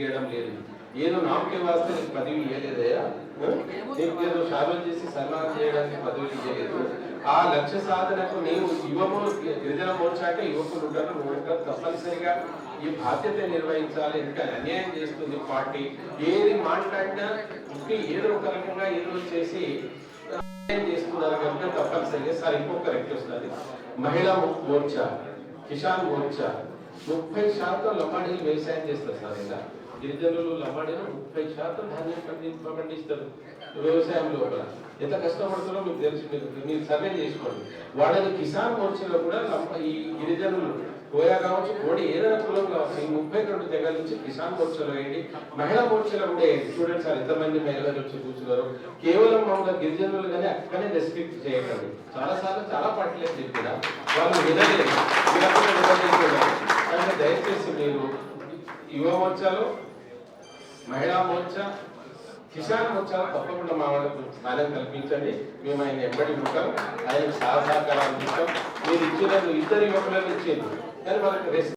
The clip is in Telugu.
ఇవ్వడం లేదు. ఏదో నామకే వాస్తే నీకు పదవి ఇవ్వలేదయ్యా నీకు ఏదో షారోలు చేసి సన్మానం చేయడానికి పదవి ఇవ్వలేదు ఆ లక్ష్య సాధనకు నీవు యువములు గిరిజన మోర్చాక యువకులు ఉంటారు నువ్వు తప్పనిసరిగా ఈ బాధ్యత నిర్వహించాలి. ఎందుకంటే అన్యాయం చేస్తుంది పార్టీ. ఏది మాట్లాడినా ఇంకే ఏదో ఒక రకంగా ఏదో చేసి అన్యాయం చేస్తున్నారు కనుక తప్పనిసరిగా సార్ ఇంకొక రెక్ట్ వస్తుంది మహిళా మోర్చా కిసాన్ మోర్చా ముప్పై శాతం లంబాడీలు వ్యవసాయం చేస్తారు సార్ ఇలా. గిరిజనులు లంబాడీలు ముప్పై శాతం ధాన్యం పండి పండిస్తారు వ్యవసాయం లోపల ఎంత కష్టపడుతున్నారో మీకు తెలుసు మీరు మీరు సర్వే చేసుకోండి. వాళ్ళని కిసాన్ మోర్చాలో కూడా లంబ- ఈ గిరిజనులు కోయా కావచ్చు కోడి ఏదైనా కులం కావచ్చు ఈ ముప్పై రెండు తెగల నుంచి కిసాన్ మోర్చాలో వేయండి. మహిళా మోర్చాలో కూడా స్టూడెంట్స్ చూడండి సార్ ఎంతమంది మహిళలు వచ్చి కూర్చున్నారు. కేవలం మమ్మల్ని గిరిజనులు కానీ అక్కడనే రెస్ట్రిక్ట్ చేయకండి చాలా సార్లు చాలా పట్టలేదు కూడా వాళ్ళు వినలేదు మీరు యువ మోర్చాలు మహిళా మోర్చా కిసాన్ మోర్చాలు తప్పకుండా మా వాళ్ళకు స్థానం కల్పించండి. మేము ఆయన ఎంబడి ఉంటాం ఆయన సహసహకారాలు ఇస్తాం మీరు ఇచ్చిన ఇద్దరు యువకులను ఇచ్చేది. కానీ మనకు